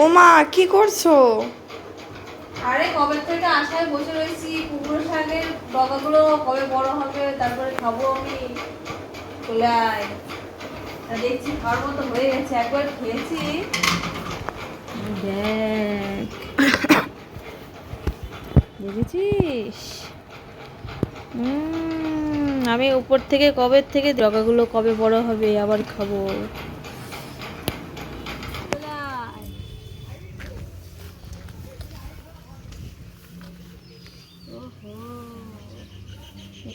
ওমা, কি করছ? আরে, কবে থেকে আশায় বসে রয়েছি, কুমড়ো শাকের ডগাগুলো কবে বড় হবে, তারপরে খাব আমি। তা দেখছি খাওয়ার মতো হয়ে গেছে, একবার খেয়েছি। দেখ। দেখেছিস? আমি উপর থেকে কবে থেকে ডগাগুলো কবে বড় হবে, আবার খাব।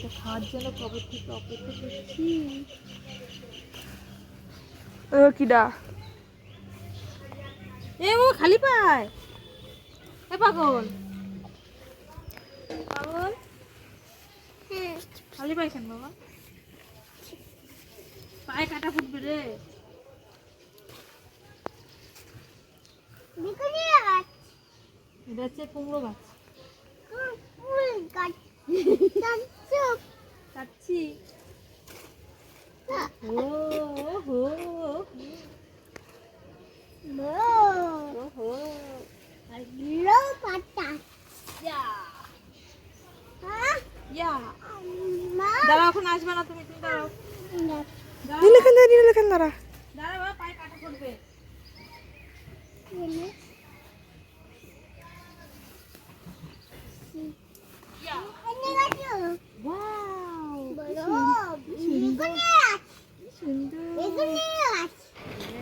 এটা খাওয়ার জন্য কবে থেকে অপেক্ষা করছি। ও কিডা? এ ও খালি পায়। এ পাগল। পাগল? খালি পায় কেন বাবা? পায়ে কাটা ফুটবে রে। এটা হচ্ছে কুমড়ো গাছ। কাটছি ও হো হো ইয়া ইয়া দাঁড়াও এখন আসবে না তুমি তুমি দাঁড়াও। নীলখান দাঁড়া নীলখান দাঁড়া। দাঁড়াও বাবা, পায়ে কাটা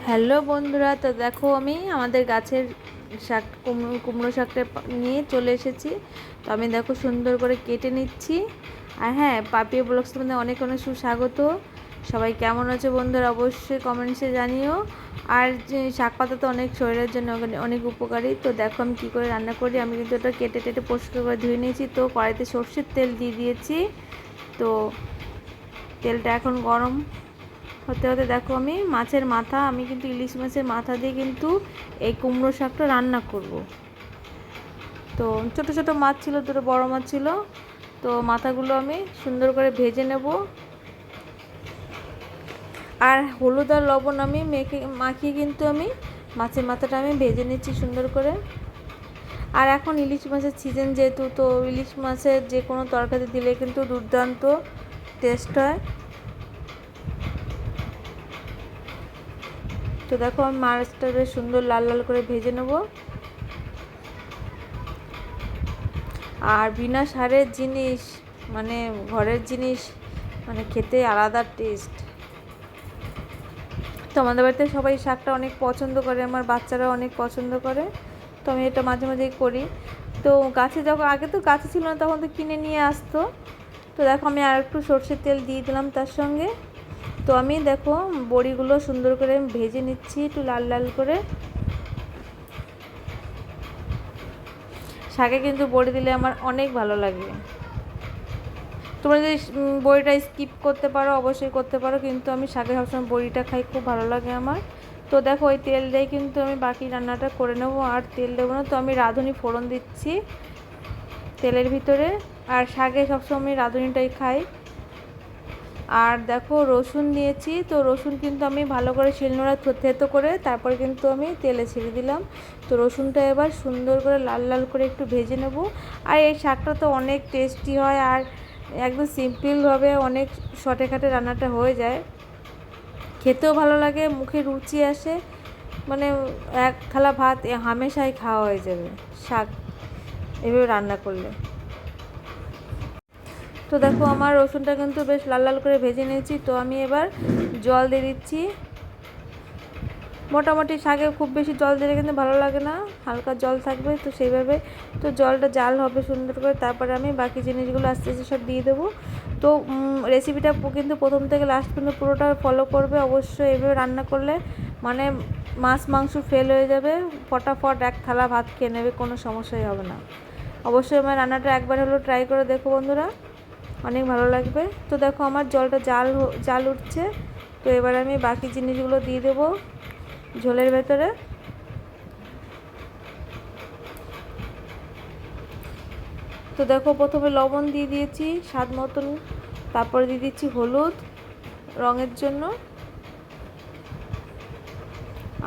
হ্যালো বন্ধুরা, তো দেখো আমি আমাদের গাছের শাক, কুমড়ো কুমড়ো শাকটা নিয়ে চলে এসেছি। তো আমি দেখো সুন্দর করে কেটে নিচ্ছি। আর হ্যাঁ পাপিয়া ব্লগস তোমাদের অনেক অনেক সুস্বাগত। সবাই কেমন আছে বন্ধুরা? অবশ্যই কমেন্টসে জানিও। আর শাক পাতা তো অনেক শরীরের জন্য অনেক উপকারী। তো দেখো আমি কী করে রান্না করি, আমি কিন্তু ওটা কেটে, টেটে পরিষ্কার করে ধুয়ে নিয়েছি। তো কড়াইতে সর্ষের তেল দিয়ে দিয়েছি। তো তেলটা এখন গরম হতে হতে দেখো আমি মাছের মাথা, আমি কিন্তু ইলিশ মাছের মাথা দিয়ে কিন্তু এই কুমড়ো শাকটা রান্না করব। তো ছোট ছোট মাছ ছিল, দুটো বড় মাছ ছিল, তো মাথাগুলো আমি সুন্দর করে ভেজে নেব। আর হলুদ আর লবণ আমি মেখে, মাখিয়ে কিন্তু আমি মাছের মাথাটা আমি ভেজে নিচ্ছি সুন্দর করে। আর এখন ইলিশ মাছের সিজন যেহেতু, তো ইলিশ মাছের যে কোনো তরকারি দিলে কিন্তু দুর্দান্ত টেস্ট হয়। তো দেখো আমি মাছটা বেশ সুন্দর লাল লাল করে ভেজে নেব। আর বিনা সারের জিনিস মানে ঘরের জিনিস মানে খেতে আলাদা টেস্ট তো আমাদের বাড়িতে সবাই শাকটা অনেক পছন্দ করে, আমার বাচ্চারা অনেক পছন্দ করে। তো আমি এটা মাঝে মাঝেই করি। তো গাছে যখন, আগে তো গাছে ছিল না, তখন তো কিনে নিয়ে আসতো। তো দেখো আমি আর একটু সর্ষের তেল দিয়ে দিলাম তার সঙ্গে। তো আমি দেখো বড়িগুলো সুন্দর করে ভেজে নিচ্ছি একটু লাল লাল করে। শাকে কিন্তু বড়ি দিলে আমার অনেক ভালো লাগে। তোমরা যদি বড়িটা স্কিপ করতে পারো, অবশ্যই করতে পারো, কিন্তু আমি শাকে সবসময় বড়িটা খাই, খুব ভালো লাগে আমার। তো দেখো ওই তেল দিয়ে কিন্তু আমি বাকি রান্নাটা করে নেব, আর তেল দেবো না, তো আমি রাঁধুনি ফোড়ন দিচ্ছি তেলের ভিতরে। আর শাকে সবসময় রাঁধুনিটাই খাই। আর দেখো রসুন দিয়েছি তো রসুন কিন্তু আমি ভালো করে শিলনোড়া থেতো করে তারপরে কিন্তু আমি তেলে ছেড়ে দিলাম। তো রসুনটা এবার সুন্দর করে লাল লাল করে একটু ভেজে নেব। আর এই শাকটা তো অনেক টেস্টি হয় আর একদম সিম্পলভাবে অনেক শর্টে খাটে রান্নাটা হয়ে যায়। খেতেও ভালো লাগে, মুখে রুচি আসে মানে এক থালা ভাত হামেশাই খাওয়া হয়ে যাবে শাক এভাবে রান্না করলে। তো দেখো, আমার রসুনটা কিন্তু বেশ লাল লাল করে ভেজে নিয়েছি। তো আমি এবার জল দিয়ে দিচ্ছি। মোটামুটি শাকে খুব বেশি জল দিলে কিন্তু ভালো লাগে না, হালকা জল থাকবে। তো সেইভাবে তো জলটা জাল হবে সুন্দর করে, তারপরে আমি বাকি জিনিসগুলো আস্তে আস্তে সব দিয়ে দেবো। তো রেসিপিটা কিন্তু প্রথম থেকে লাস্ট পর্যন্ত পুরোটা ফলো করবে। অবশ্যই এভাবে রান্না করলে মানে মাছ, মাংস ফেল হয়ে যাবে। ফটাফট এক থালা ভাত খেয়ে নেবে, কোনো সমস্যাই হবে না। অবশ্যই আমার রান্নাটা একবার হলো ট্রাই করে দেখো বন্ধুরা। অনেক ভালো লাগবে। তো দেখো আমার জলটা জাল জাল উঠছে। তো এবার আমি বাকি জিনিসগুলো দিয়ে দেবো ঝোলের ভেতরে। তো দেখো প্রথমে লবণ দিয়ে দিয়েছি স্বাদ মতন। তারপরে দিয়ে দিচ্ছি হলুদ রঙের জন্য।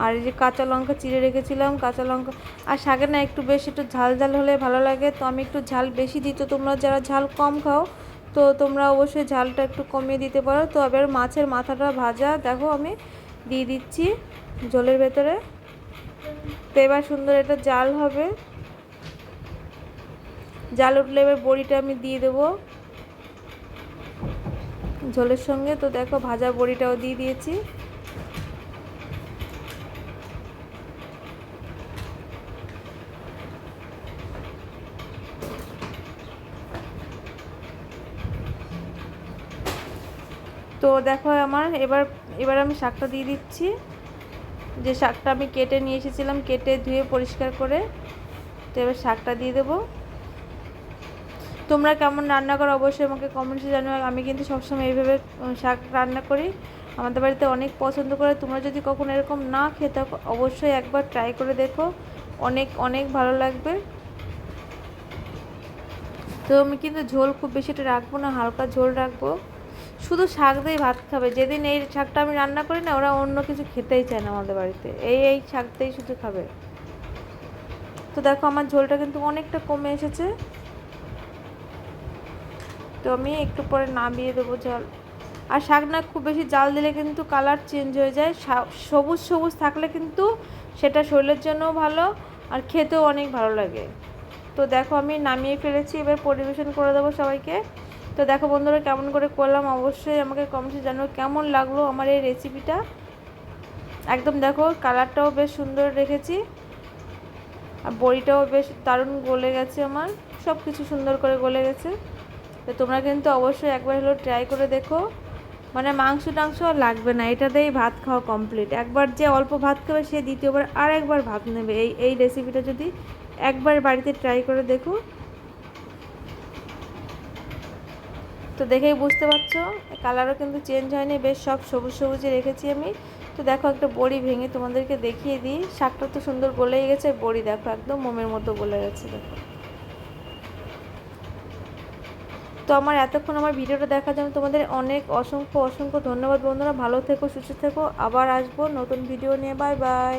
আর এই যে কাঁচা লঙ্কা চিড়ে রেখেছিলাম, কাঁচা লঙ্কা। আর শাকে না একটু বেশ একটু ঝাল ঝাল হলে ভালো লাগে। তো আমি একটু ঝাল বেশি দিই। তো তোমরা যারা ঝাল কম খাও তো তোমরা অবশ্যই ঝালটা একটু কমিয়ে দিতে পারো। তো এবার মাছের মাথাটা ভাজা, দেখো আমি দিয়ে দিচ্ছি জলের ভেতরে। তো এবার সুন্দর এটা জাল হবে। জাল উঠলে এবার বড়িটা আমি দিয়ে দেবো ঝোলের সঙ্গে। তো দেখো ভাজা বড়িটাও দিয়ে দিয়েছি। তো দেখো আমার, এবার এবার আমি শাকটা দিয়ে দিচ্ছি। যে শাকটা আমি কেটে নিয়ে এসেছিলাম, কেটে ধুয়ে পরিষ্কার করে, তো এবার শাকটা দিয়ে দেবো। তোমরা কেমন রান্না করো অবশ্যই আমাকে কমেন্টসে জানো আমি কিন্তু সবসময় এইভাবে শাক রান্না করি। আমাদের বাড়িতে অনেক পছন্দ করে। তোমরা যদি কখনো এরকম না থাকো, অবশ্যই একবার ট্রাই করে দেখো। অনেক অনেক ভালো লাগবে। তো আমি কিন্তু ঝোল খুব বেশিটা রাখব না, হালকা ঝোল রাখব। শুধু শাক দিয়ে ভাত খাবে। যেদিন এই শাকটা আমি রান্না করি না, ওরা অন্য কিছু খেতেই চায় না আমাদের বাড়িতে। এই এই শাক দিয়েই শুধু খাবে। তো দেখো, আমার ঝোলটা কিন্তু অনেকটা কমে এসেছে। তো আমি একটু পরে নামিয়ে দেবো জল আর শাক না, খুব বেশি জাল দিলে কিন্তু কালার চেঞ্জ হয়ে যায়। সবুজ সবুজ থাকলে কিন্তু সেটা শরীরের জন্যও ভালো আর খেতেও অনেক ভালো লাগে। তো দেখো, আমি নামিয়ে ফেলেছি। এবার পরিবেশন করে দেবো সবাইকে। তো দেখো বন্ধুরা, কেমন করে করলাম? অবশ্যই আমাকে কমেন্টে জানাও কেমন লাগল আমার এই রেসিপিটা একদম দেখো কালারটাও বেশ সুন্দর রেখেছি। আর বড়িটাও বেশ দারুণ গলে গেছে আমার। সব কিছু সুন্দর করে গলে গেছে। তো তোমরা কিন্তু অবশ্যই একবার হলেও ট্রাই করে দেখো। মানে মাংস টাংস লাগবে না, এটা দিয়েই ভাত খাওয়া কমপ্লিট একবার যে অল্প ভাত খাবে, সে দ্বিতীয়বার আর একবার ভাত নেবে। এই এই রেসিপিটা যদি একবার বাড়িতে ট্রাই করে দেখো তো দেখেই বুঝতে পারছ কালারও কিন্তু চেঞ্জ হয়নি, বেশ সব সবুজ সবুজে রেখেছি আমি। তো দেখো একটা বড়ি ভেঙে তোমাদেরকে দেখিয়ে দিই, শাকটা তো সুন্দর গলেই গেছে, বড়ি দেখো একদম মোমের মতো গলে গেছে, দেখো। তো আমার এতক্ষণ আমার ভিডিওটা দেখার জন্য তোমাদের অনেক অসংখ্য অসংখ্য ধন্যবাদ বন্ধুরা, ভালো থেকো, সুস্থ থেকো, আবার আসব নতুন ভিডিও নিয়ে বাই বাই